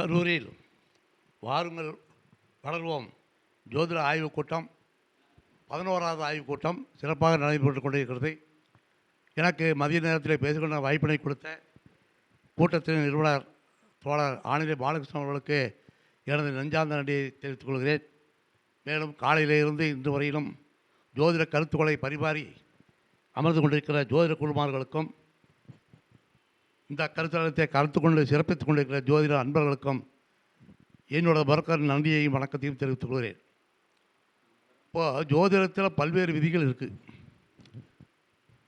கரூரில் வாருங்கள் வளர்வோம். ஜோதிட ஆய்வுக் கூட்டம் பதினோராவது ஆய்வுக் கூட்டம் சிறப்பாக நடைபெற்று கொண்டிருக்கிறது. எனக்கு மதிய நேரத்தில் பேசிக்கொண்ட வாய்ப்பினை கொடுத்த கூட்டத்தின் நிறுவனர் தோழர் ஆனிலை பாலகிருஷ்ணன் அவர்களுக்கு எனது நெஞ்சார்ந்த நன்றியை தெரிவித்துக் கொள்கிறேன். மேலும் காலையிலிருந்து இன்று வரையிலும் ஜோதிட கருத்துக்களை பரிமாறி அமர்ந்து கொண்டிருக்கிற ஜோதிட குழுமார்களுக்கும் இந்த கருத்தரங்கத்தை கலந்து கொண்டு சிறப்பித்துக் கொண்டிருக்கிற ஜோதிட அன்பர்களுக்கும் என்னோட பரக்கர் நன்றியையும் வணக்கத்தையும் தெரிவித்துக் கொள்கிறேன். இப்போது ஜோதிடத்தில் பல்வேறு விதிகள் இருக்குது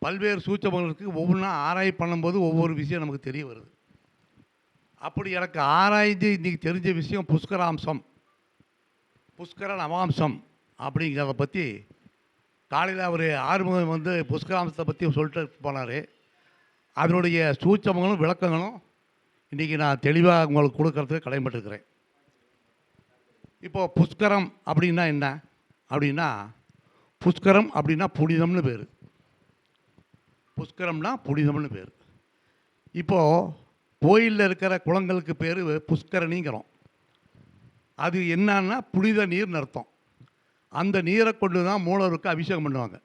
பல்வேறு சூச்சகங்கள் இருக்குது ஒவ்வொன்றா ஆராய் பண்ணும்போது ஒவ்வொரு விஷயம் நமக்கு தெரிய வருது. அப்படி எனக்கு ஆராய்ந்து இன்றைக்கி தெரிஞ்ச விஷயம் புஷ்கராம்சம். புஷ்கர நவாம்சம் அப்படிங்கிறத பற்றி காலையில் அவர் ஆறுமுகம் வந்து புஷ்கராம்சத்தை பற்றி சொல்லிட்டு போனார். அதனுடைய சூச்சமங்களும் விளக்கங்களும் இன்றைக்கி நான் தெளிவாக உங்களுக்கு கொடுக்கறதுக்கு கடமைப்பட்டிருக்கிறேன் இப்போது புஷ்கரம் அப்படின்னா என்ன? அப்படின்னா புஷ்கரம் அப்படின்னா புனிதம்னு பேர். புஷ்கரம்னா புனிதம்னு பேர். இப்போது கோயிலில் இருக்கிற குளங்களுக்கு பேர் புஷ்கரணிங்கிறோம். அது என்னன்னா புனித நீர்னு அர்த்தம். அந்த நீரை கொண்டு தான் மூலவருக்கு அபிஷேகம் பண்ணுவாங்க.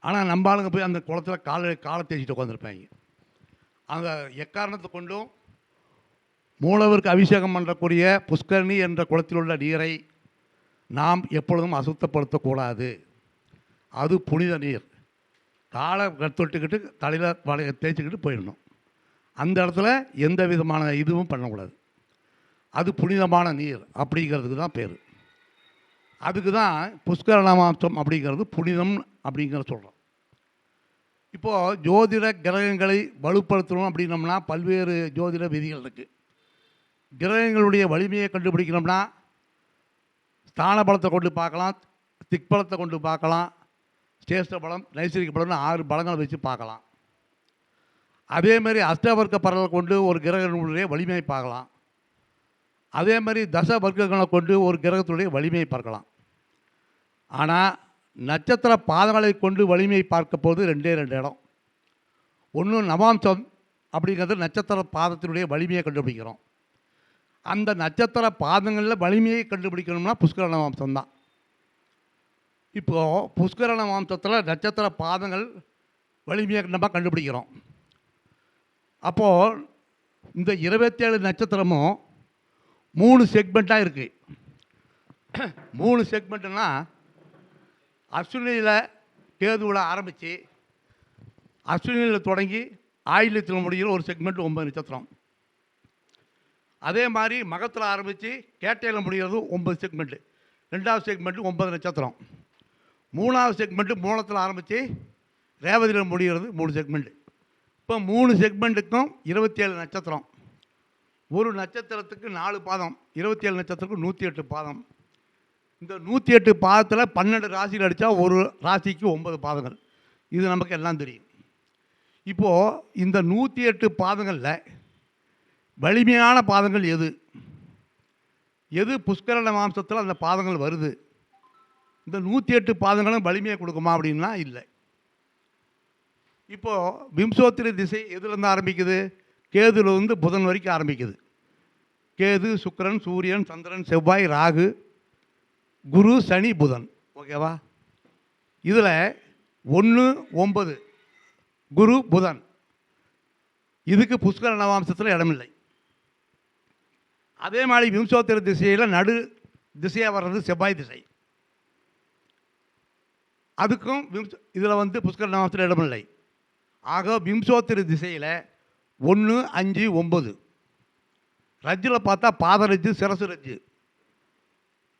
ஆனால் நம்ம ஆளுங்க போய் அந்த குளத்துல காலை காலை தேய்ச்சிட்டு உட்காந்துருப்பாங்க அந்த எக்காரணத்தை கொண்டும் மூலவருக்கு அபிஷேகம் பண்ணக்கூடிய புஷ்கரணி என்ற குளத்தில் உள்ள நீரை நாம் எப்பொழுதும் அசுத்தப்படுத்தக்கூடாது. அது புனித நீர். காலை தொட்டுக்கிட்டு தலையில் வளைய தேய்ச்சிக்கிட்டு போயிடணும். அந்த இடத்துல எந்த விதமான இதுவும் பண்ணக்கூடாது. அது புனிதமான நீர் அப்படிங்கிறதுக்கு தான் பேர். அதுக்கு தான் புஷ்கரணமாம்சம் அப்படிங்கிறது புனிதம் அப்படிங்கிறத சொல்கிறோம் இப்போது ஜோதிட கிரகங்களை வலுப்படுத்தணும் அப்படின்னம்னா பல்வேறு ஜோதிட விதிகள் இருக்குது கிரகங்களுடைய வலிமையை கண்டுபிடிக்கணும்னா ஸ்தான பலத்தை கொண்டு பார்க்கலாம் திக்பலத்தை கொண்டு பார்க்கலாம் சேஷ்ட பலம் நைசரிக பலம்னு ஆறு பலங்களை வச்சு பார்க்கலாம். அதே மாதிரி அஷ்டவர்க்க பரவலை கொண்டு ஒரு கிரகங்களுடைய வலிமையை பார்க்கலாம். அதே மாதிரி தச வர்க்கங்களை கொண்டு ஒரு கிரகத்துடைய வலிமையை பார்க்கலாம். ஆனால் நட்சத்திர பாதங்களை கொண்டு வலிமையை பார்க்க போது ரெண்டே ரெண்டு இடம். ஒன்று நவாம்சம் அப்படிங்கிறது நட்சத்திர பாதத்தினுடைய வலிமையை கண்டுபிடிக்கிறோம். அந்த நட்சத்திர பாதங்களில் வலிமையை கண்டுபிடிக்கணும்னா புஷ்கர நவாம்சம் தான். இப்போது புஷ்கர நவாம்சத்தில் நட்சத்திர பாதங்கள் வலிமையை நம்ம கண்டுபிடிக்கிறோம். அப்போது இந்த இருபத்தேழு நட்சத்திரமும் மூணு செக்மெண்ட்டாக இருக்குது மூணு செக்மெண்ட்டுன்னா அஸ்வினியில் கேதுவில் ஆரம்பித்து அஸ்வினியில் தொடங்கி ஆயில்யத்தில் முடிகிற ஒரு செக்மெண்ட் ஒன்பது நட்சத்திரம். அதே மாதிரி மகத்தில் ஆரம்பித்து கேட்டையில் முடிகிறது ஒன்பது செக்மெண்ட்டு ரெண்டாவது செக்மெண்ட்டு ஒன்பது நட்சத்திரம். மூணாவது செக்மெண்ட்டு மூலத்தில் ஆரம்பித்து ரேவதியில் முடிகிறது மூணு செக்மெண்ட்டு இப்போ மூணு செக்மெண்ட்டுக்கும் இருபத்தேழு நட்சத்திரம். ஒரு நட்சத்திரத்துக்கு நாலு பாதம் இருபத்தேழு நட்சத்திரத்துக்கு நூற்றி எட்டு பாதம். இந்த நூற்றி எட்டு பாதத்தில் பன்னெண்டு ராசியில் அடித்தா ஒரு ராசிக்கு ஒன்பது பாதங்கள். இது நமக்கு எல்லாம் தெரியும். இப்போது இந்த நூற்றி எட்டு பாதங்களில் வலிமையான பாதங்கள் எது? எது புஷ்கரண மாம்சத்தில் அந்த பாதங்கள் வருது? இந்த நூற்றி எட்டு பாதங்களும் வலிமையை கொடுக்குமா அப்படின்னா இல்லை. இப்போது விம்சோத்திரி திசை எதுலேருந்து ஆரம்பிக்குது? கேதுலேருந்து புதன் வரைக்கும் ஆரம்பிக்குது. கேது சுக்கரன் சூரியன் சந்திரன் செவ்வாய் ராகு குரு சனி புதன். ஓகேவா? இதில் ஒன்று ஒன்பது குரு புதன். இதுக்கு புஷ்கர நவாம்சத்தில் இடமில்லை. அதே மாதிரி விம்சோத்திர திசையில் நடு திசையாக வர்றது செவ்வாய் திசை. அதுக்கும் விம்ச இதில் வந்து புஷ்கர நவாம்சத்தில் இடமில்லை. ஆக விம்சோத்திர திசையில் ஒன்று அஞ்சு ஒம்பது ரஜ்ஜில் பார்த்தா பாதரஜ்ஜு சிரசு ரஜ்ஜு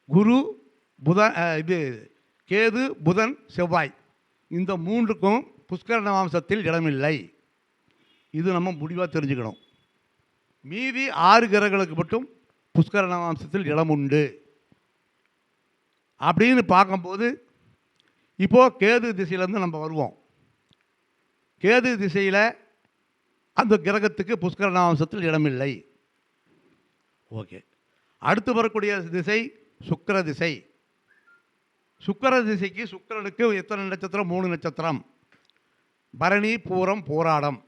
குரு புதன் இது கேது புதன் செவ்வாய். இந்த மூன்றுக்கும் புஷ்கரண வம்சத்தில் இடமில்லை. இது நம்ம முடிவாக தெரிஞ்சுக்கணும். மீதி ஆறு கிரகங்களுக்கு மட்டும் புஷ்கரண வம்சத்தில் இடம் உண்டு. அப்படின்னு பார்க்கும்போது இப்போது கேது திசையிலேருந்து நம்ம வருவோம். கேது திசையில் அந்த கிரகத்துக்கு புஷ்கரண வம்சத்தில் இடமில்லை. ஓகே. அடுத்து வரக்கூடிய திசை சுக்கர திசை. சுக்கிர திசைக்கு சுக்கரனுக்கு எத்தனை நட்சத்திரம்? மூணு நட்சத்திரம். பரணி பூரம் போராடம்.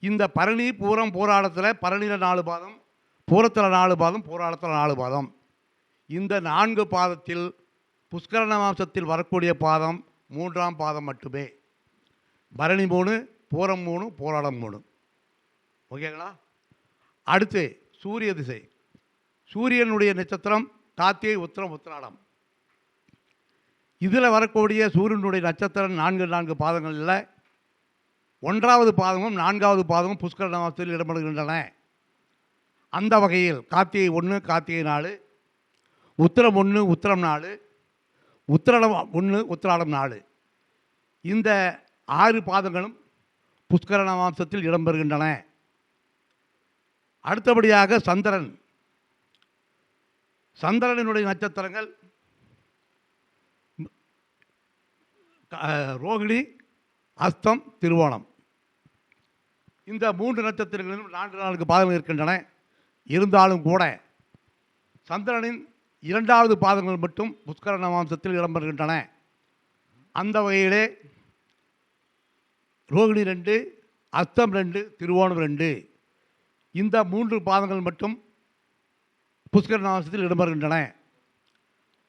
இந்த பரணி பூரம் போராடத்தில் பரணியில் நாலு பாதம் பூரத்தில் நாலு பாதம் போராடத்தில் நாலு பாதம். இந்த நான்கு பாதத்தில் புஷ்கரண மாம்சத்தில் வரக்கூடிய பாதம் மூன்றாம் பாதம் மட்டுமே. பரணி மூணு பூரம் மூணு போராடம் மூணு. ஓகேங்களா? அடுத்து சூரிய திசை. சூரியனுடைய நட்சத்திரம் கார்த்திகை உத்திரம் உத்திராடம். இதில் வரக்கூடிய சூரியனுடைய நட்சத்திரம் நான்கு நான்கு பாதங்களில் ஒன்றாவது பாதமும் நான்காவது பாதமும் புஷ்கர மாதத்தில் இடம்பெறுகின்றன. அந்த வகையில் கார்த்திகை ஒன்று கார்த்திகை நாலு உத்திரம் ஒன்று உத்திரம் நாலு உத்திராடம் ஒன்று உத்திராடம் நாலு. இந்த ஆறு பாதங்களும் புஷ்கர மாம்சத்தில் இடம்பெறுகின்றன. அடுத்தபடியாக சந்திரன். சந்திரனினுடைய நட்சத்திரங்கள் ரோகிணி அஸ்தம் திருவோணம். இந்த மூன்று நட்சத்திரங்களிலும் நான்கு நான்கு பாதங்கள் இருக்கின்றன. இருந்தாலும் கூட சந்திரனின் இரண்டாவது பாதங்கள் மட்டும் புஷ்கர நவாம்சத்தில் இடம்பெறுகின்றன. அந்த வகையிலே ரோகிணி ரெண்டு அஸ்தம் ரெண்டு திருவோணம் ரெண்டு. இந்த மூன்று பாதங்கள் மட்டும் புஷ்கர நவாம்சத்தில் இடம்பெறுகின்றன.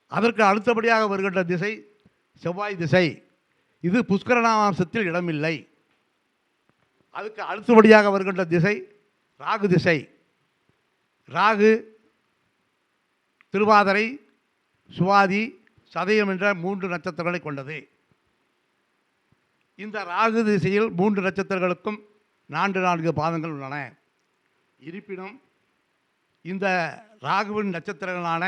அதற்கு அடுத்தபடியாக வருகின்ற திசை செவ்வாய் திசை. இது புஷ்கரணாமாம்சத்தில் இடமில்லை. அதுக்கு அடுத்தபடியாக வருகின்ற திசை ராகு திசை. ராகு திருவாதிரை சுவாதி சதயம் என்ற மூன்று நட்சத்திரங்களை கொண்டது. இந்த ராகு திசையில் மூன்று நட்சத்திரங்களுக்கும் நான்கு நான்கு பாதங்கள் உள்ளன. இருப்பினும் இந்த ராகுவின் நட்சத்திரங்களான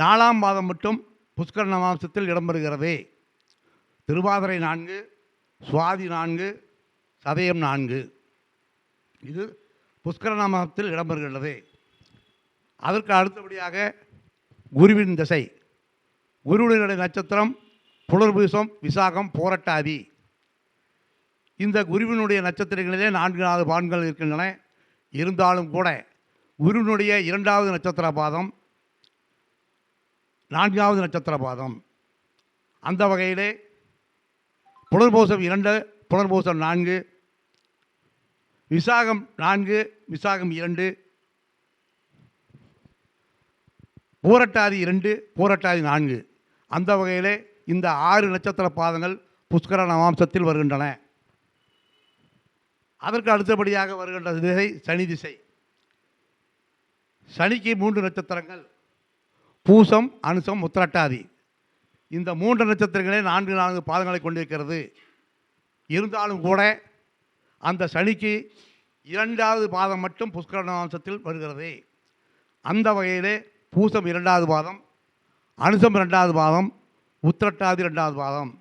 நாலாம் பாதம் மட்டும் புஷ்கரண மாம்சத்தில் இடம்பெறுகிறது. திருவாதிரை நான்கு சுவாதி நான்கு சதயம் நான்கு. இது புஷ்கர மாதத்தில் இடம்பெறுகின்றது. அதற்கு அடுத்தபடியாக குருவின் திசை. குருவினுடைய நட்சத்திரம் புலர்பூசம் விசாகம் போரட்டாதி இந்த குருவினுடைய நட்சத்திரங்களிலே நான்கு நாலு பான்கள் இருக்கின்றன. இருந்தாலும் கூட குருவினுடைய இரண்டாவது நட்சத்திர பாதம் நான்காவது நட்சத்திர பாதம். அந்த வகையிலே புனர்பூசம் இரண்டு புனர்பூசம் நான்கு விசாகம் நான்கு விசாகம் இரண்டு பூரட்டாதி இரண்டு பூரட்டாதி நான்கு. அந்த வகையிலே இந்த ஆறு நட்சத்திர பாதங்கள் புஷ்கர நவாம்சத்தில் வருகின்றன. அதற்கு அடுத்தபடியாக வருகின்ற திசை சனி திசை. சனிக்கு மூன்று நட்சத்திரங்கள். பூசம் அனுசம் உத்திரட்டாதி. இந்த மூன்று நட்சத்திரங்களே நான்கு நான்கு பாதங்களை கொண்டிருக்கிறது. இருந்தாலும் கூட அந்த சனிக்கு இரண்டாவது பாதம் மட்டும் புஷ்கரண வம்சத்தில் வருகிறது. அந்த வகையிலே பூசம் இரண்டாவது பாதம் அனுசம் ரெண்டாவது பாதம் உத்திரட்டாதி இரண்டாவது பாதம்.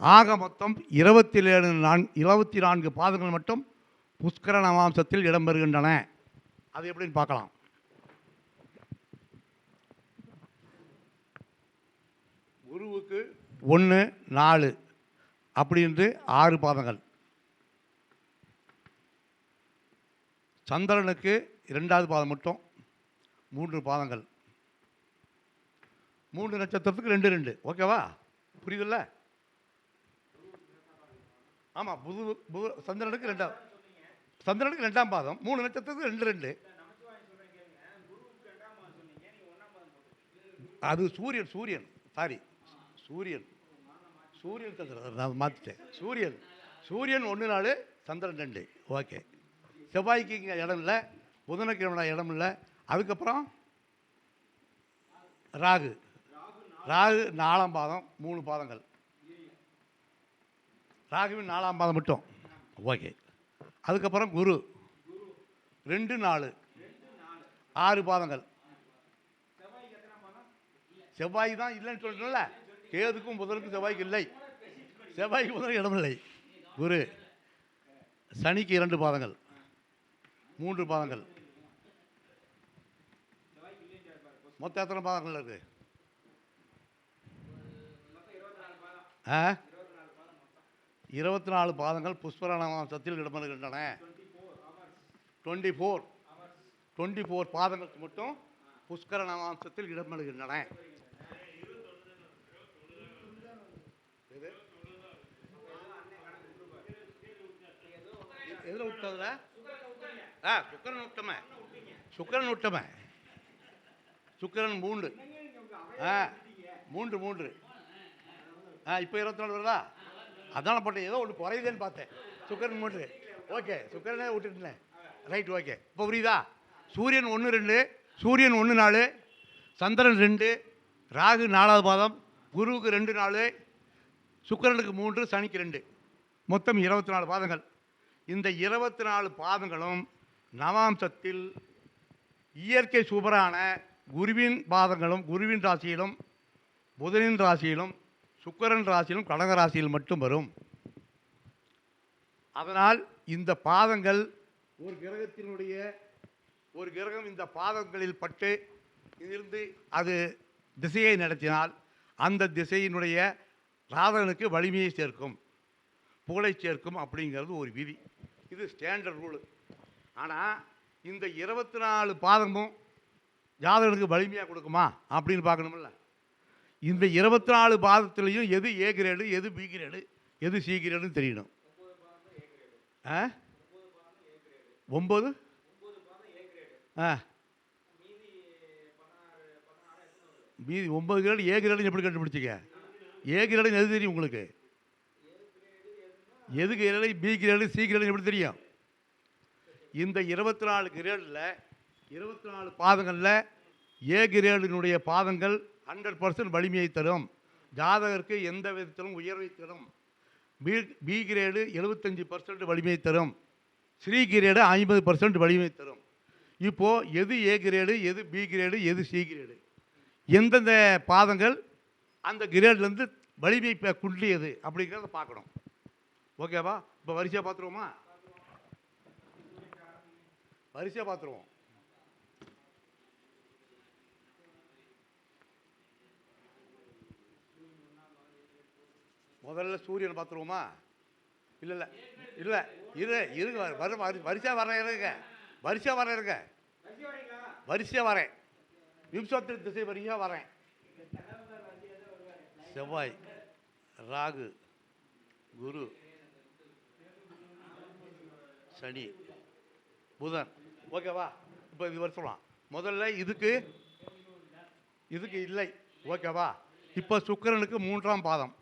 ஆக மொத்தம் இருபத்தி ஏழு நான் இருபத்தி நான்கு பாதங்கள் மட்டும் புஷ்கர நவாம்சத்தில் இடம்பெறுகின்றன. அது எப்படின்னு பார்க்கலாம் குருவுக்கு ஒன்று நாலு அப்படின்ட்டு ஆறு பாதங்கள். சந்திரனுக்கு இரண்டாவது பாதம் மட்டும் மூன்று பாதங்கள். மூன்று நட்சத்திரத்துக்கு ரெண்டு ரெண்டு. ஓகேவா? புரியுதுல்ல? ஆமாம் புது புது சந்திரனுக்கு ரெண்டாம் சந்திரனுக்கு ரெண்டாம் பாதம் மூணு நட்சத்திரத்துக்கு ரெண்டு ரெண்டு. அது சூரியன் சூரியன். சாரி சூரியன். சூரியன் சந்திரன் நான் மாற்றிட்டேன் சூரியன். சூரியன் ஒன்று நாலு சந்திரன் ரெண்டு. ஓகே. செவ்வாய்க்கு இங்கே இடம் இல்லை புதனக்கிழமை இடம் இல்லை. அதுக்கப்புறம் ராகு. ராகு நாலாம் பாதம் மூணு பாதங்கள். ராகுவின் நாலாம் பாதம் மட்டும். ஓகே. அதுக்கப்புறம் குரு. ரெண்டு நாலு ஆறு பாதங்கள். செவ்வாய் தான் இல்லைன்னு சொல்கிறேன்ல கேதுக்கும் புதனுக்கும் செவ்வாய்க்கு இல்லை. செவ்வாய்க்கு புதனுக்கு இடமில்லை. குரு சனிக்கு இரண்டு பாதங்கள். மூன்று பாதங்கள். மொத்தம் எத்தனை பாதங்கள் இருக்கு? ஆ? இருபத்தி நாலு பாதங்கள் புஷ்பராணத்தில் இடம்பெறுகின்றன. Twenty four. Twenty four. பாதங்களுக்கு மட்டும் புஷ்கர நவாம்சத்தில் இடம்பெறுகின்றன. எதில் விட்டதுல ஆ சுக்கரன் விட்டோமே சுக்கிரன் விட்டவன் சுக்கிரன் மூன்று. ஆ மூன்று மூன்று. ஆ இப்போ இருபத்தி நாலு வருதா? அதான் போட்டேன். ஏதோ ஒன்று குறையுதுன்னு பார்த்தேன். சுக்கிரன் மூன்று. ஓகே சுக்கிரனே விட்டுட்டேன் ரைட் ஓகே. இப்போ புரியுதா? சூரியன் ஒன்று ரெண்டு. சூரியன் ஒன்று நாலு. சந்திரன் ரெண்டு. ராகு நாலாவது பாதம். குருவுக்கு ரெண்டு நாலு. சுக்கிரனுக்கு மூன்று சனிக்கு ரெண்டு. மொத்தம் இருபத்தி நாலு பாதங்கள். இந்த இருபத்தி நாலு பாதங்களும் நவாம்சத்தில் இயற்கை சுபரான குருவின் பாதங்களும் குருவின் ராசியிலும் புதனின் ராசியிலும் சுக்கரன் ராசியிலும் கடக ராசியில் மட்டும் வரும். அதனால் இந்த பாதங்கள் ஒரு கிரகத்தினுடைய ஒரு கிரகம் இந்த பாதங்களில் பட்டு இருந்து அது திசையை நடத்தினால் அந்த திசையினுடைய ராதகனுக்கு வலிமையை சேர்க்கும் புகழை சேர்க்கும் அப்படிங்கிறது ஒரு விதி. இது ஸ்டாண்டர்ட் ரூலு ஆனால் இந்த இருபத்தி நாலு பாதமும் ஜாதகனுக்கு வலிமையாக கொடுக்குமா? அப்படின்னு பார்க்கணுமில்ல இந்த இருபத்தி நாலு பாதத்துலேயும் எது ஏ கிரேடு எது பி கிரேடு எது சி கிரேடுன்னு தெரியணும். ஆ? ஒம்பது? ஆ. மீதி ஒம்பது கிரேடு ஏ கிரேடுன்னு எப்படி கண்டுபிடிச்சிங்க? ஏ கிரேடுன்னு எது தெரியும் உங்களுக்கு? எது grade B grade C grade எப்படி தெரியும்? இந்த இருபத்தி நாலு கிரேடில் இருபத்தி நாலு பாதங்களில் ஏ கிரேடினுடைய பாதங்கள் ஹண்ட்ரட் பர்சன்ட் வலிமையை தரும். ஜாதகருக்கு எந்த விதத்திலும் உயர்வை தரும். பி பி கிரேடு எழுபத்தஞ்சி பர்சன்ட் வலிமையை தரும். ஸ்ரீ கிரேடு ஐம்பது பர்சன்ட் வலிமை தரும். இப்போது எது ஏ கிரேடு எது பி கிரேடு எது சி கிரேடு? எந்தெந்த பாதங்கள் அந்த கிரேட்லேருந்து வலிமை இப்போ குன்றியது அப்படிங்கிறத பார்க்கணும். ஓகேவா? இப்போ வரிசையாக பார்த்துருவோமா வரிசையாக பார்த்துருவோம் முதல்ல சூரியன் பார்த்துருவோமா இல்லை இல்லை இல்லை இரு இருங்க வர வரிசையாக வரேன் இருங்க. வரிசையாக வரேன் இருங்க. வரிசையாக வரேன் விம்சத்து திசை வரிசையாக வரேன் செவ்வாய் ராகு குரு சனி புதன். ஓகேவா இப்போ இது வர சொல்லலாம். முதல்ல இதுக்கு இதுக்கு இல்லை. ஓகேவா இப்போ சுக்கிரனுக்கு மூன்றாம் பாதம்.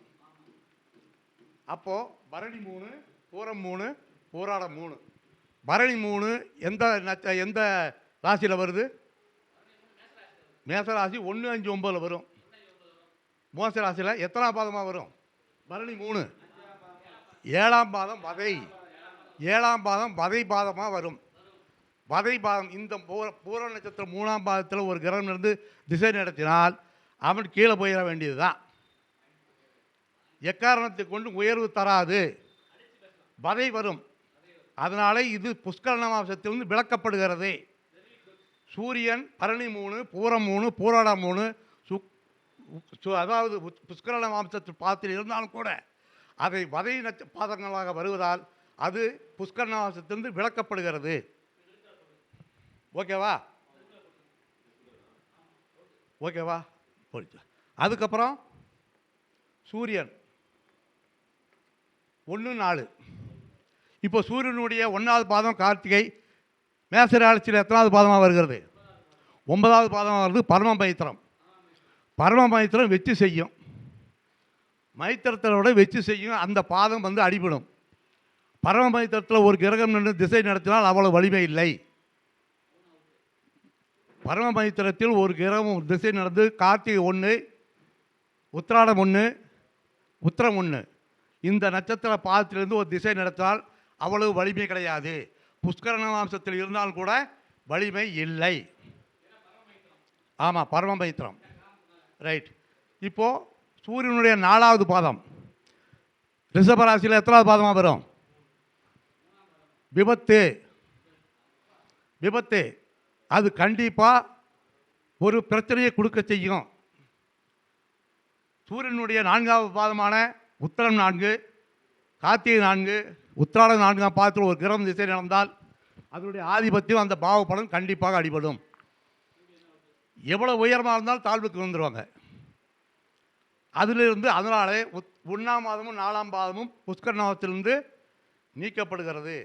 அப்போது பரணி மூணு பூரம் மூணு பூராடம் மூணு. பரணி மூணு எந்த நட்ச எந்த ராசியில் வருது? மேச ராசி ஒன்று அஞ்சு ஒம்பதில் வரும். மோச ராசியில் எத்தனாம் பாதமாக வரும்? பரணி மூணு. ஏழாம் பாதம் வதை. ஏழாம் பாதம் வதை பாதமாக வரும். வதை பாதம் இந்த பூர பூர நட்சத்திரம் மூணாம் பாதத்தில் ஒரு கிரகம் இருந்து திசை நடத்தினால் அவன் கீழே போயிட வேண்டியது தான் எக்காரணத்தை கொண்டு உயர்வு தராது. வதை வரும். அதனால இது புஷ்கரணமாசத்திலிருந்து விளக்கப்படுகிறது. சூரியன் பரணி மூணு பூரம் மூணு பூராடம் மூணு சுக் சு- அதாவது புஷ்- புஷ்கரண மாம்சத்தில் பாதத்தில் இருந்தாலும் கூட அதை வதை நட்ச பாதங்களாக வருவதால் அது புஷ்கரநாசத்திலிருந்து விளக்கப்படுகிறது. ஓகேவா? ஓகேவா? போயிடுச்சு அதுக்கப்புறம் சூரியன். ஒன்று நாலு. இப்போ சூரியனுடைய ஒன்றாவது பாதம் கார்த்திகை மேசராட்சியில் எத்தனாவது பாதமாக வருகிறது? ஒன்பதாவது பாதமாக வருது பரம மைத்திரம். பரம மைத்திரம் வெச்சு செய்யும். மைத்திரத்தோட வெச்சு செய்யும். அந்த பாதம் வந்து அடிபடும். பரம ஒரு கிரகம் நின்று திசை நடத்தினால் அவ்வளவு வலிமை இல்லை. பரமபதித்திரத்தில் ஒரு கிரகம் திசை நடந்து கார்த்திகை ஒன்று உத்திராடம் ஒன்று உத்திரம் ஒன்று இந்த நட்சத்திர பாதத்திலிருந்து ஒரு திசை நடத்தினால் அவ்வளவு வலிமை கிடையாது. புஷ்கரண மாம்சத்தில் இருந்தாலும் கூட வலிமை இல்லை. ஆமாம் பரமபைத்திரம் ரைட் இப்போது சூரியனுடைய நாலாவது பாதம். ரிஷபராசியில் எத்தனாவது பாதமாக வரும்? விபத்து. விபத்து. அது கண்டிப்பாக ஒரு பிரச்சனையை கொடுக்க செய்யும். சூரியனுடைய நான்காவது பாதமான உத்தரம் நான்கு கார்த்திகை நான்கு உத்திராடம் நான்காம் பாதத்தில் ஒரு கிரகம் திசை நடந்தால் அதனுடைய ஆதிபத்தியம் அந்த பாவ பலன் கண்டிப்பாக அடிபடும். எவ்வளோ உயரமாக இருந்தாலும் தாழ்வுக்கு வந்துடுவாங்க அதிலிருந்து அதனாலே உத் ஒன்றாம் மாதமும் நாலாம் பாதமும் புஷ்கரணத்திலிருந்து நீக்கப்படுகிறது.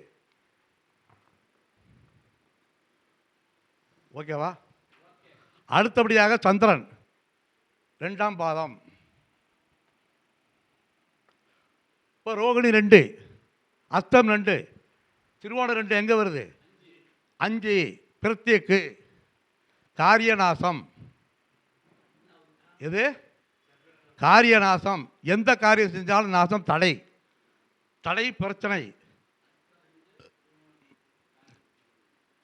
ஓகேவா? அடுத்தபடியாக சந்திரன். ரெண்டாம் பாதம். இப்போ ரோகிணி ரெண்டு அஸ்தம் ரெண்டு திருவோணம் ரெண்டு எங்கே வருது? அஞ்சு பிரத்யேக்கு காரியநாசம். எது? காரியநாசம். எந்த காரியம் செஞ்சாலும் நாசம் தடை. தடை பிரச்சனை.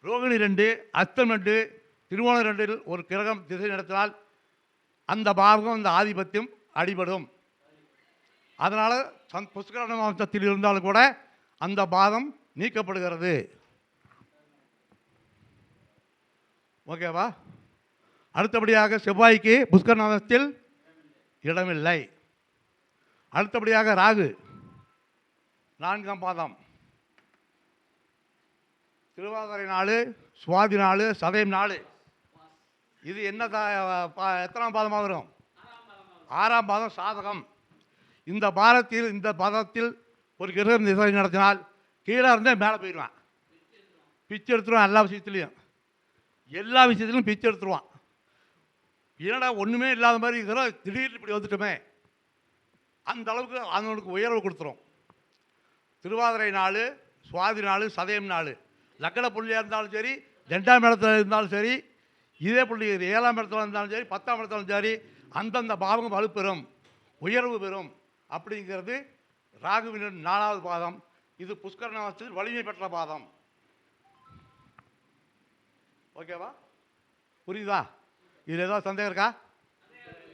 ரோகிணி ரெண்டு அஸ்தம் ரெண்டு திருவோணம் ரெண்டில் ஒரு கிரகம் திசை நடத்தினால் அந்த பாவகம் அந்த ஆதிபத்தியம் அடிபடும். அதனால் சந் புஷ்கரண மாவட்டத்தில் இருந்தாலும் கூட அந்த பாதம் நீக்கப்படுகிறது. ஓகேவா அடுத்தபடியாக செவ்வாய்க்கு புஷ்கரநாதத்தில் இடமில்லை. அடுத்தபடியாக ராகு. நான்காம் பாதம். திருவாதிரை நாள் சுவாதி நாள் சதயம் நாள். இது என்ன பா- எத்தனாம் பாதமாக வரும்? ஆறாம் பாதம் சாதகம். இந்த பாதத்தில் இந்த பாதத்தில் ஒரு கிரகம் திசை நடத்தினால் கீழே இருந்தே மேலே போயிடுவான். பிச்சு எடுத்துருவான் எல்லா விஷயத்துலையும். எல்லா விஷயத்துலையும் பிச்சு எடுத்துருவான். என்னடா ஒன்றுமே இல்லாத மாதிரி இருக்கிறோம் திடீர்னு இப்படி வந்துட்டோமே. அந்த அளவுக்கு அவனுக்கு உயர்வு கொடுத்துரும். திருவாதிரை நாள் சுவாதி நாள் சதயம் நாள். லக்கண புள்ளியாக இருந்தாலும் சரி ரெண்டாம் இடத்துல இருந்தாலும் சரி இதே புள்ளி ஏழாம் இடத்துல இருந்தாலும் சரி பத்தாம் இடத்துல இருந்தாலும் சரி அந்தந்த பாவம் வலுப்பெறும் உயர்வு பெறும் அப்படிங்கிறது ராகுவின் நாலாவது பாதம் இது புஷ்கரணத்தில் வலிமை பெற்ற பாதம் ஓகேவா புரியுதா? இது ஏதாவது சந்தேகம் இருக்கா?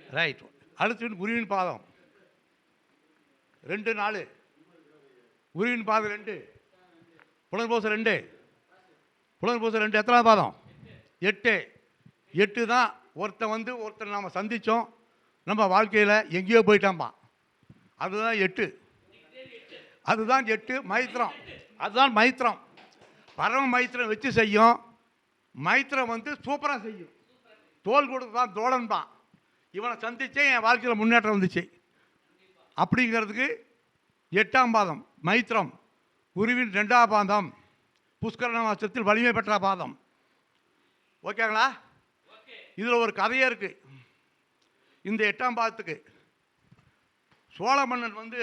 ரைட் அடுத்து குருவின் பாதம். ரெண்டு நாலு. குருவின் பாதம் ரெண்டு. புனர்பூசம் ரெண்டு. புனர்பூசம் ரெண்டு எத்தனாவது பாதம்? எட்டு. எட்டு தான் ஒருத்தன் வந்து ஒருத்தன் நாம் சந்தித்தோம் நம்ம வாழ்க்கையில் எங்கேயோ போயிட்டாம்பா அதுதான் எட்டு. அதுதான் எட்டு மைத்திரம். அதுதான் மைத்திரம். பரம மைத்திரம் வச்சு செய்யும். மைத்திரம் வந்து சூப்பராக செய்யும். தோல் கொடுத்து தான் தோழன் தான் இவனை சந்தித்தே என் வாழ்க்கையில் முன்னேற்றம் வந்துச்சு. அப்படிங்கிறதுக்கு எட்டாம் பாதம் மைத்திரம். குருவின் ரெண்டாம் பாதம். புஷ்கரண மாசத்தில் வலிமை பெற்ற பாதம். ஓகேங்களா? இதில் ஒரு கதையே இருக்குது இந்த எட்டாம் பாதத்துக்கு சோழ மன்னன் வந்து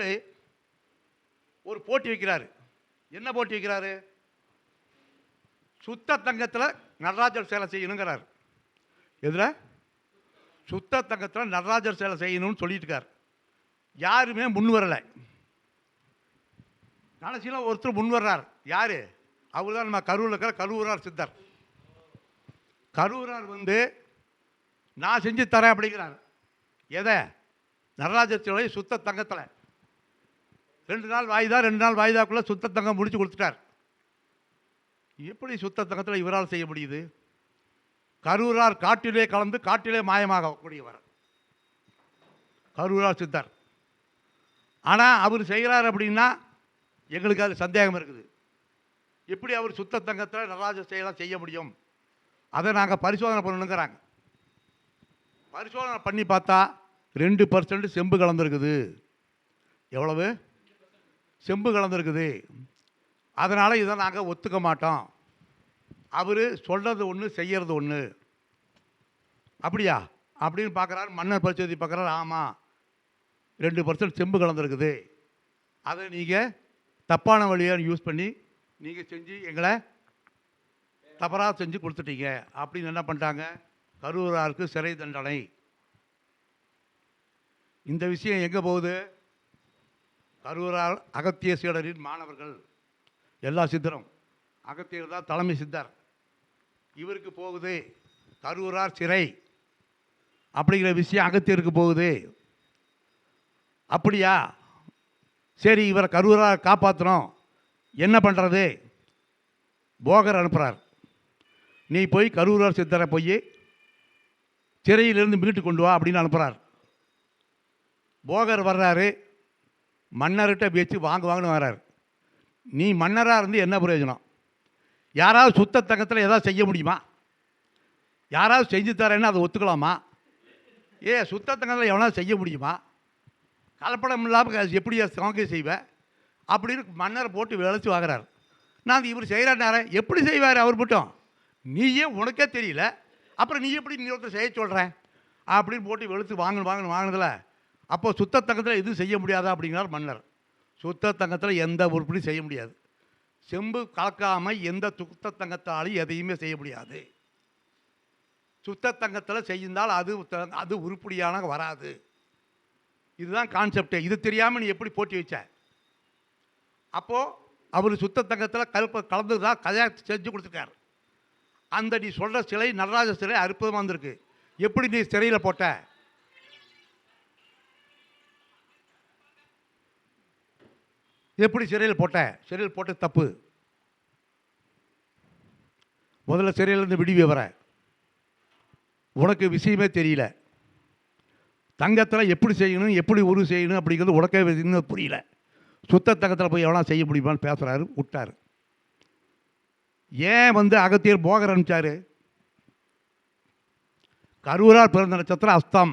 ஒரு போட்டி வைக்கிறாரு. என்ன போட்டி வைக்கிறாரு? சுத்த தங்கத்தில் நடராஜர் சேலை செய்யணுங்கிறார். எதில்? சுத்த தங்கத்தில் நடராஜர் சேலை செய்யணும்னு சொல்லிட்டு இருக்கார் யாருமே முன் வரலை. கடைசியில் ஒருத்தர் முன் வர்றார். யார்? அவர் தான் நம்ம கரூரில் இருக்கிற கரூரார் சித்தர். கரூரார் வந்து நான் செஞ்சு தரேன் அப்படிங்கிறார். எதை? நடராஜர் சுத்த தங்கத்தில். ரெண்டு நாள் வாய்தா ரெண்டு நாள் வாய்தாக்குள்ளே சுத்த தங்கம் முடிச்சு கொடுத்துட்டார். எப்படி சுத்த தங்கத்தில் இவரால் செய்ய முடியுது? கரூரார் காட்டிலே கலந்து காட்டிலே மாயமாகக்கூடியவர். கரூரார் சித்தர். ஆனால் அவர் செய்கிறார் அப்படின்னா எங்களுக்கு அது சந்தேகம் இருக்குது. எப்படி அவர் சுத்த தங்கத்தில் நடராஜ செயலாம் செய்ய முடியும்? அதை நாங்கள் பரிசோதனை பண்ணணுங்கிறாங்க. பரிசோதனை பண்ணி பார்த்தா ரெண்டு பர்சன்ட் செம்பு கலந்துருக்குது. எவ்வளவு? செம்பு கலந்துருக்குது. அதனால் இதை நாங்கள் ஒத்துக்க மாட்டோம். அவர் சொல்கிறது ஒன்று செய்கிறது ஒன்று அப்படியா? அப்படின்னு பார்க்குறாரு மன்னர் பரிசோதி பார்க்குறாரு ஆமாம் ரெண்டு பர்சன்ட் செம்பு கலந்துருக்குது. அதை நீங்கள் தப்பான வழியாக யூஸ் பண்ணி நீங்கள் செஞ்சு எங்களை தவறாக செஞ்சு கொடுத்துட்டீங்க. அப்படின்னு என்ன பண்ணிட்டாங்க? கரூராருக்கு சிறை தண்டனை. இந்த விஷயம் எங்கே போகுது? கரூரார் அகத்திய சீடரின் மாணவர்கள் எல்லா சித்தரும். அகத்தியர் தான் தலைமை சித்தர். இவருக்கு போகுது கரூரார் சிறை அப்படிங்கிற விஷயம் அகத்தியருக்கு போகுது. அப்படியா? சரி இவரை கரூரார் காப்பாற்றணும் என்ன பண்ணுறது போகர் அனுப்புகிறார் நீ போய் கரூரார் சித்தரை போய் சிறையிலிருந்து மீட்டு கொண்டு வா அப்படின்னு அனுப்புகிறார் போகர் வர்றாரு மன்னர்கிட்ட பேச்சு வாங்க வாங்கன்னு வர்றாரு. நீ மன்னராக இருந்து என்ன பிரயோஜனம்? யாராவது சுத்த தங்கத்தில் எதாவது செய்ய முடியுமா? யாராவது செஞ்சு தரேன்னு அதை ஒத்துக்கலாமா? ஏ சுத்த தங்கத்தில் எவனால் செய்ய முடியுமா? கலப்படம் இல்லாமல் எப்படி சமக்க செய்வேன் அப்படின்னு மன்னரை போட்டு விளைச்சி வாங்குறாரு. நான் இவர் செய்கிறாரு எப்படி செய்வார் அவர் மட்டும்? நீயே உனக்கே தெரியல? அப்புறம் நீ எப்படி நீ ஒருத்தர் செய்ய சொல்கிறேன் அப்படின்னு போட்டு வெளுத்து வாங்கணும் வாங்கணும் வாங்கினதில் அப்போ சுத்த தங்கத்தில் எதுவும் செய்ய முடியாதா அப்படிங்கிறார் மன்னர். சுத்த தங்கத்தில் எந்த உருப்படியும் செய்ய முடியாது. செம்பு கலக்காமல் எந்த சுத்த தங்கத்தாலையும் எதையுமே செய்ய முடியாது. சுத்த தங்கத்தில் செய்தால் அது அது உருப்படியான வராது. இதுதான் கான்செப்டே இது தெரியாமல் நீ எப்படி போட்டி வச்ச? அப்போது அவர் சுத்த தங்கத்தில் கலப்ப கலந்து தான் கதையாக செஞ்சு கொடுத்துருக்காரு. அந்த நீ சொல்கிற சிலை நடராஜ சிலை அற்புதமாக வந்திருக்கு. எப்படி நீ சிறையில் போட்ட? எப்படி சிறையில் போட்ட? சிறையில் போட்ட தப்பு. முதல்ல சிறையிலேருந்து விடுவி வர உனக்கு விஷயமே தெரியல. தங்கத்தில் எப்படி செய்யணும் எப்படி உருவு செய்யணும் அப்படிங்கிறது உனக்கே இன்னும் புரியல. சுத்த தகத்தில் போய் எவ்வளோ செய்ய முடியுமான்னு பேசுகிறாரு விட்டார். ஏன் வந்து அகத்தியர் போக ஆரம்பித்தார் கரூரார் பிறந்த நட்சத்திரம் அஸ்தம்.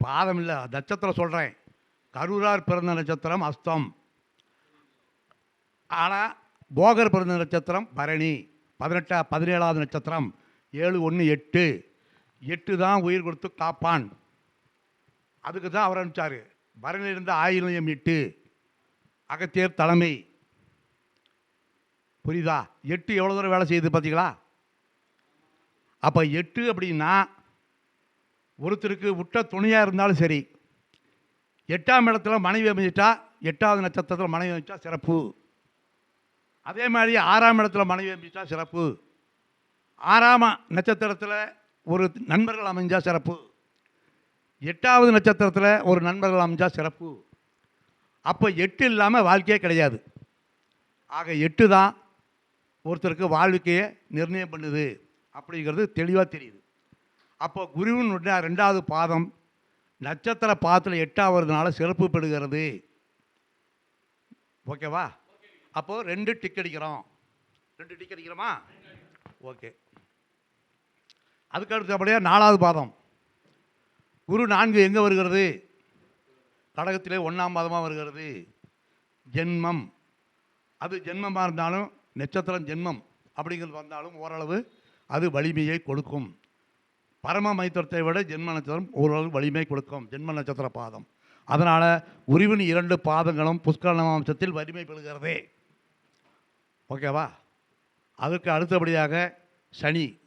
பாதம் இல்லை நட்சத்திரம் சொல்கிறேன் கரூரார் பிறந்த நட்சத்திரம் அஸ்தம். ஆனால் போகர் பிறந்த நட்சத்திரம் பரணி. பதினெட்டா பதினேழாவது நட்சத்திரம் ஏழு ஒன்று எட்டு. எட்டு தான் உயிர் கொடுத்து காப்பான். அதுக்கு தான் அவர் அனுப்பிச்சார். பரணிலிருந்து ஆயிரம் எட்டு அகத்தியர் தலைமை. புரியுதா? எட்டு எவ்வளோ தூரம் வேலை செய்யுது பார்த்தீங்களா? அப்போ எட்டு அப்படின்னா ஒருத்தருக்கு விட்ட துணையாக இருந்தாலும் சரி எட்டாம் இடத்துல மனைவி அமைஞ்சிட்டா எட்டாவது நட்சத்திரத்தில் மனைவி அமைச்சா சிறப்பு. அதே மாதிரி ஆறாம் இடத்துல மனைவி அமைச்சா சிறப்பு. ஆறாம் நட்சத்திரத்தில் ஒரு நண்பர்கள் அமைஞ்சால் சிறப்பு. எட்டாவது நட்சத்திரத்தில் ஒரு நண்பர்கள் அமைஞ்சா சிறப்பு. அப்போ எட்டு இல்லாமல் வாழ்க்கையே கிடையாது. ஆக எட்டு தான் ஒருத்தருக்கு வாழ்க்கையை நிர்ணயம் பண்ணுது அப்படிங்கிறது தெளிவாக தெரியுது. அப்போ குருவினுடைய ரெண்டாவது பாதம் நட்சத்திர பாதத்தில் எட்டாவதுனால சிறப்பு பெறுகிறது. ஓகேவா அப்போது ரெண்டு டிக் அடிக்கிறோம். ரெண்டு டிக் அடிக்கிறோமா? ஓகே அதுக்கு அடுத்தபடியாக நாலாவது பாதம். குரு நான்கு எங்கே வருகிறது? கடகத்திலே ஒன்றாம் பாதமாக வருகிறது. ஜென்மம். அது ஜென்மமாக இருந்தாலும் நட்சத்திரம் ஜென்மம் அப்படிங்கிறது வந்தாலும் ஓரளவு அது வலிமையை கொடுக்கும். பரம மைத்திரத்தை விட ஜென்ம நட்சத்திரம் ஓரளவு வலிமை கொடுக்கும். ஜென்ம நட்சத்திர பாதம். அதனால் உரிவின் இரண்டு பாதங்களும் புஷ்கரணவம்சத்தில் வலிமை பெறுகிறதே. ஓகேவா? அதற்கு அடுத்தபடியாக சனி.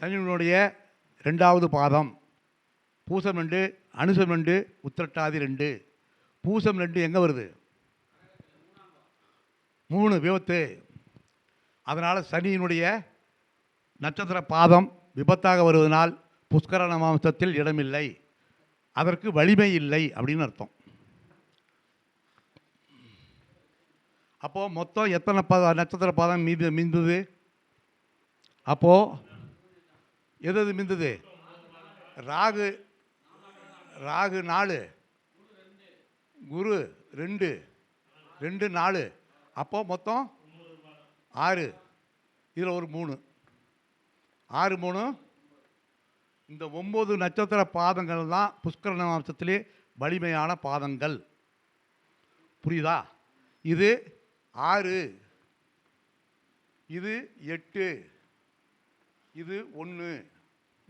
சனியினுடைய ரெண்டாவது பாதம். பூசம் ரெண்டு அனுசம் ரெண்டு உத்திரட்டாதி ரெண்டு. பூசம் ரெண்டு எங்கே வருது? மூணு விபத்து. அதனால் சனியினுடைய நட்சத்திர பாதம் விபத்தாக வருவதனால் புஷ்கரண மாம்சத்தில் இடமில்லை. அதற்கு வலிமை இல்லை அப்படின்னு அர்த்தம். அப்போது மொத்தம் எத்தனை பாதம் நட்சத்திர பாதம் மீது மிந்தது? அப்போது எது எது மிந்தது? ராகு. ராகு நாலு. குரு ரெண்டு. ரெண்டு நாலு. அப்போ மொத்தம் ஆறு. இதில் ஒரு மூணு. ஆறு மூணு. இந்த ஒம்பது நட்சத்திர பாதங்கள் தான் புஷ்கர வம்சத்திலே வலிமையான பாதங்கள். புரியுதா? இது ஆறு. இது எட்டு. இது ஒன்று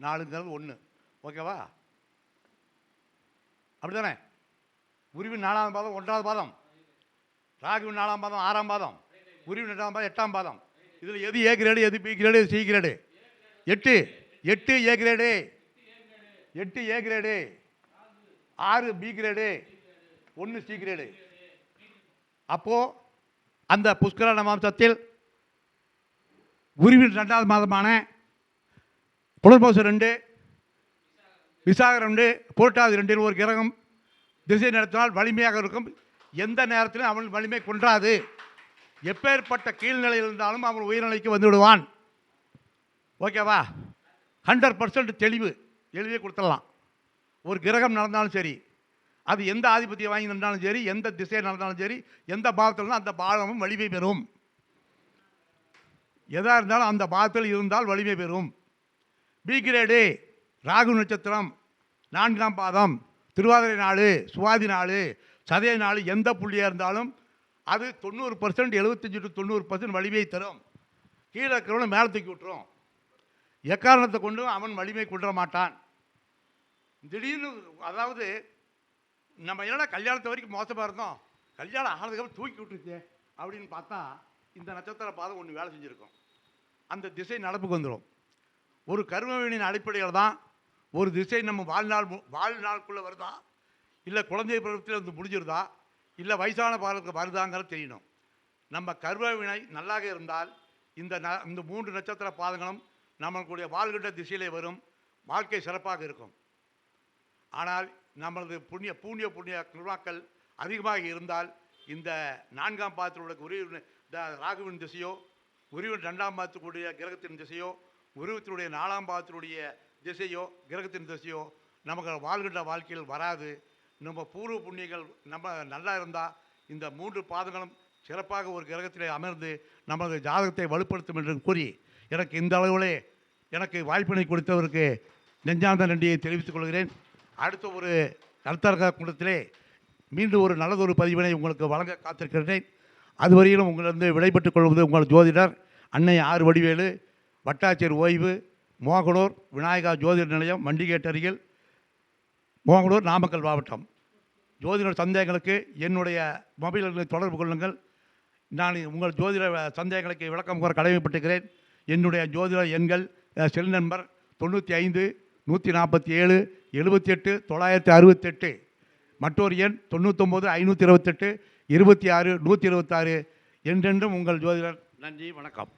நாலுங்கிறது ஒன்று ஓகேவா? அப்படிதானே உருவின் நாலாம் பாதம் ஒன்றாவது பாதம். ராகுவின் நாலாம் பாதம் ஆறாம் பாதம். உருவின் எட்டாம் பாதம் எட்டாம் பாதம். இதில் எது ஏ கிரேடு எது பி கிரேடு எது சி கிரேடு? எட்டு. எட்டு ஏ கிரேடு. எட்டு ஏ கிரேடு. ஆறு பி கிரேடு. ஒன்று சி கிரேடு. அப்போது அந்த புஷ்கரண மாம்சத்தில் உருவின் ரெண்டாவது மாதமான புனர்போசம் ரெண்டு விசாகம் ரெண்டு புரட்டாதி ரெண்டில் ஒரு கிரகம் திசை நடத்தினால் வலிமையாக இருக்கும். எந்த நேரத்திலும் அவன் வலிமை கொன்றாது. எப்பேற்பட்ட கீழ்நிலையில் இருந்தாலும் அவன் உயர்நிலைக்கு வந்து விடுவான். ஓகேவா ஹண்ட்ரட் பர்சன்ட் தெளிவு. எழுதியே கொடுத்துடலாம். ஒரு கிரகம் நடந்தாலும் சரி அது எந்த ஆதிபத்தியம் வாங்கி நடந்தாலும் சரி எந்த திசை நடந்தாலும் சரி எந்த பாகத்தில் அந்த பாவமும் வலிமை பெறும். எதாக இருந்தாலும் அந்த பாவத்தில் இருந்தால் வலிமை பெறும். பி கிரேடு ராகு நட்சத்திரம் நான்காம் பாதம் திருவாதிரை நாள் சுவாதி நாள் சதய நாள் எந்த புள்ளியாக இருந்தாலும் அது தொண்ணூறு பர்சன்ட் எழுபத்தஞ்சு டு தொண்ணூறு பர்சன்ட் வலிமையை தரும். கீழே இருக்கிறவனை மேலே தூக்கி விட்டுரும். எக்காரணத்தை கொண்டும் அவன் வலிமை கொண்டுற மாட்டான். திடீர்னு அதாவது நம்ம என்னடா கல்யாணத்தை வரைக்கும் மோசமாக இருந்தோம்? கல்யாணம் ஆனதுக்கப்புறம் தூக்கி விட்டுருச்சு அப்படின்னு பார்த்தா இந்த நட்சத்திர பாதம் ஒன்று வேலை செஞ்சுருக்கும். அந்த திசை நடப்புக்கு வந்துடும் ஒரு கர்மவினின் அடிப்படையில் தான் ஒரு திசை நம்ம வாழ்நாள் மு- வாழ்நாளுக்குள்ளே வருதா? இல்லை குழந்தை பருவத்தில் வந்து முடிஞ்சிருதா? இல்லை வயசான பாலத்துக்கு வருதாங்கிறது தெரியணும். நம்ம கர்மவினை நல்லாக இருந்தால் இந்த ந இந்த மூன்று நட்சத்திர பாதங்களும் நம்மளுடைய வாழ்கின்ற திசையிலே வரும். வாழ்க்கை சிறப்பாக இருக்கும். ஆனால் நம்மளது புண்ணிய புண்ணிய புண்ணிய கிருமாக்கள் அதிகமாக இருந்தால் இந்த நான்காம் பாதத்தினுடைய உருவின் இந்த ராகுவின் திசையோ உருவின் ரெண்டாம் பாதத்துக்குரிய கிரகத்தின் திசையோ உருவத்தினுடைய நாலாம் பாதத்தினுடைய திசையோ கிரகத்தின் திசையோ நமக்கு வாழ்கின்ற வாழ்க்கையில் வராது. நம்ம பூர்வ புண்ணியங்கள் நம்ம நல்லா இருந்தால் இந்த மூன்று பாதங்களும் சிறப்பாக ஒரு கிரகத்திலே அமர்ந்து நமது ஜாதகத்தை வலுப்படுத்தும் என்று கூறி எனக்கு இந்த அளவிலே எனக்கு வாய்ப்பினை கொடுத்தவருக்கு நெஞ்சார்ந்த நன்றியை தெரிவித்துக் கொள்கிறேன். அடுத்த ஒரு கருத்தரங்க கூட்டத்திலே மீண்டும் ஒரு நல்லதொரு பதிவினை உங்களுக்கு வழங்க காத்திருக்கிறேன். அதுவரையிலும் உங்களிருந்து விடைபெற்றுக் கொள்வது உங்கள் ஜோதிடர் அன்னை ஆறு வடிவேலு வட்டாட்சியர் ஓய்வு மோகனூர் விநாயகா ஜோதிட நிலையம் மண்டிகேட் அருகில் மோகனூர் நாமக்கல் மாவட்டம். ஜோதிடர் சந்தேகங்களுக்கு என்னுடைய மொபைல் தொடர்பு கொள்ளுங்கள். நான் உங்கள் ஜோதிட சந்தேகங்களுக்கு விளக்கம் கூற கடமைப்பட்டுகிறேன் என்னுடைய ஜோதிட எண்கள் செல் நம்பர் தொண்ணூற்றி ஐந்து நூற்றி நாற்பத்தி ஏழு எழுபத்தி எட்டு தொள்ளாயிரத்தி அறுபத்தெட்டு. மற்றொரு எண் தொண்ணூத்தொம்பது ஐநூற்றி இருபத்தெட்டு இருபத்தி ஆறு நூற்றி இருபத்தாறு. என்றென்றும் உங்கள் ஜோதிடர் நன்றி வணக்கம்.